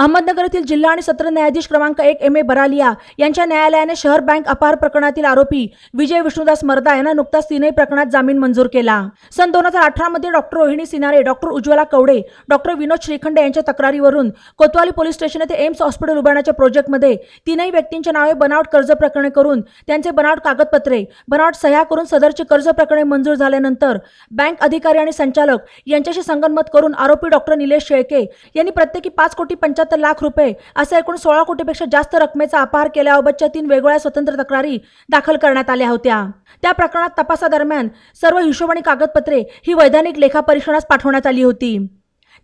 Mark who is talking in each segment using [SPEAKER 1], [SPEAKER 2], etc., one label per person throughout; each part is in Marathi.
[SPEAKER 1] अहमदनगर येथील जिल्हा आणि सत्र न्यायाधीश क्रमांक एक एम ए बरालिया यांच्या न्यायालयाने शहर बँक अपहार प्रकरणातील आरोपी विजय विष्णुदास मर्दा यांना नुकताच तीनही प्रकरणात जामीन मंजूर केला. सन दोन हजार अठरा मध्ये doctor Rohini Sinare doctor Ujjwala Kawade doctor Vinod Shrikhande यांच्या तक्रारीवरून कोतवाली पोलीस स्टेशन येथे एम्स हॉस्पिटल उभारण्याच्या प्रोजेक्टमध्ये तीनही व्यक्तींच्या नावे बनावट कर्ज प्रकरणे करून त्यांचे बनावट कागदपत्रे बनावट सह्या करून सदरचे कर्ज प्रकरणे मंजूर झाल्यानंतर बँक अधिकारी आणि संचालक यांच्याशी संगनमत करून आरोपी डॉक्टर निलेश शेळके यांनी प्रत्येकी पाच कोटी पंच्याहत्तर लाख रुपये. असे एकूण सोळा कोटीपेक्षा जास्त रकमेचा अपहार केल्याबाबतच्या तीन वेगवेगळ्या स्वतंत्र तक्रारी दाखल करण्यात आल्या होत्या. त्या प्रकरणात तपासादरम्यान सर्व हिशोब आणि कागदपत्रे ही वैधानिक लेखापरीक्षणास पाठवण्यात आली होती.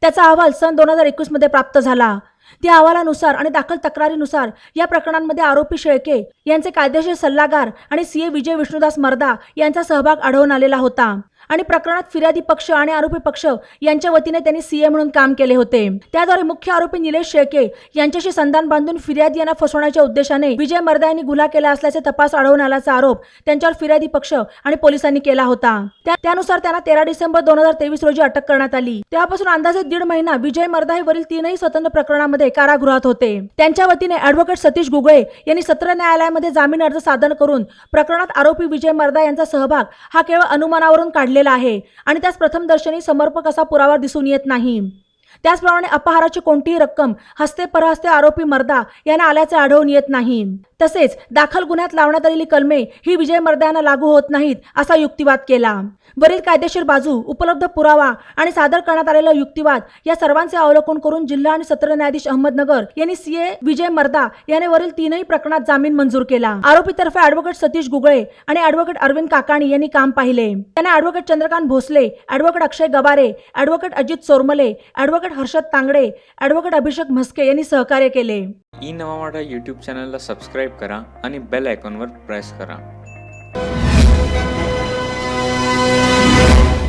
[SPEAKER 1] त्याचा अहवाल सन दोन हजार एकवीसमध्ये प्राप्त झाला. त्या अहवालानुसार आणि दाखल तक्रारीनुसार या प्रकरणांमध्ये आरोपी शेळके यांचे कायदेशीर सल्लागार आणि सीए विजय विष्णुदास मर्दा यांचा सहभाग आढळून आलेला होता. आणि प्रकरणात फिर्यादी पक्ष आणि आरोपी पक्ष यांच्या वतीने त्यांनी सीए म्हणून काम केले होते. त्याद्वारे मुख्य आरोपी निलेश शेळके यांच्याशी संधान बांधून फिर्यादी यांना फसवण्याच्या उद्देशाने विजय मर्दा यांनी गुन्हा केला असल्याचे तपास अडवून आल्याचा आरोप त्यांच्यावर फिर्यादी पक्ष आणि पोलिसांनी केला होता. त्यानुसार त्यांना तेरा डिसेंबर दोन हजार तेवीस रोजी अटक करण्यात आली. तेव्हापासून अंदाजे दीड महिना विजय मर्दा हे वरील तीनही स्वतंत्र प्रकरणामध्ये कारागृहात होते. त्यांच्या वतीने ऍडव्होकेट सतीश गुगळे यांनी सत्र न्यायालयामध्ये जामीन अर्ज सादर करून प्रकरणात आरोपी विजय मर्दा यांचा सहभाग हा केवळ अनुमानावरून काढला काढलेला आहे. आणि त्यास प्रथमदर्शनी समर्पक असा पुरावा दिसून येत नाही. त्याचप्रमाणे अपहाराची कोणतीही रक्कम हस्ते परहस्ते आरोपी मर्दा यांना आल्याचे आढळून येत नाही. तसेच दाखल गुन्ह्यात लावण्यात आलेली कलमे ही विजय मर्दा यांना लागू होत नाहीत असा युक्तिवाद केला. वरील कायदेशीर बाजू उपलब्ध पुरावा आणि सादर करण्यात आलेला युक्तिवाद या सर्वांचे अवलोकन करून जिल्हा आणि सत्र न्यायाधीश अहमदनगर यांनी सीए विजय मर्दा याने वरील तीनही प्रकरणात जामीन मंजूर केला. आरोपीतर्फे ऍडव्होकेट सतीश गुगळे आणि ऍडव्होकेट अरविंद काकाणी यांनी काम पाहिले. त्यांना advocate Chandrakant Bhosale advocate Akshay Gaware advocate Ajit Chormale advocate Harshad Tangde advocate Abhishek Mhaske यांनी सहकार्य केले.
[SPEAKER 2] ई नवा यूट्यूब चॅनलला सबस्क्राईब करा आणि बेल आयकॉनवर प्रेस करा.